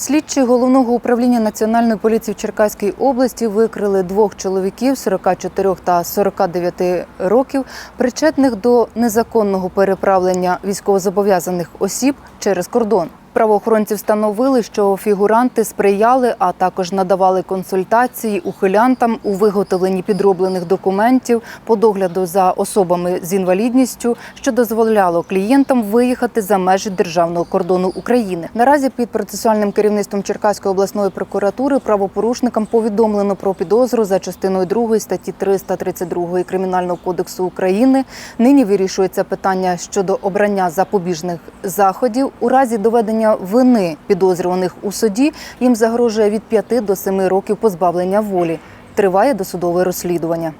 Слідчі головного управління національної поліції в Черкаській області викрили двох чоловіків 44 та 49 років, причетних до незаконного переправлення військовозобов'язаних осіб через кордон. Правоохоронці встановили, що фігуранти сприяли, а також надавали консультації ухилянтам у виготовленні підроблених документів по догляду за особами з інвалідністю, що дозволяло клієнтам виїхати за межі державного кордону України. Наразі під процесуальним керівництвом Черкаської обласної прокуратури правопорушникам повідомлено про підозру за частиною 2 статті 332 Кримінального кодексу України. Нині вирішується питання щодо обрання запобіжних заходів у разі доведення вини підозрюваних у суді. Їм загрожує від 5 до 7 років позбавлення волі. Триває досудове розслідування.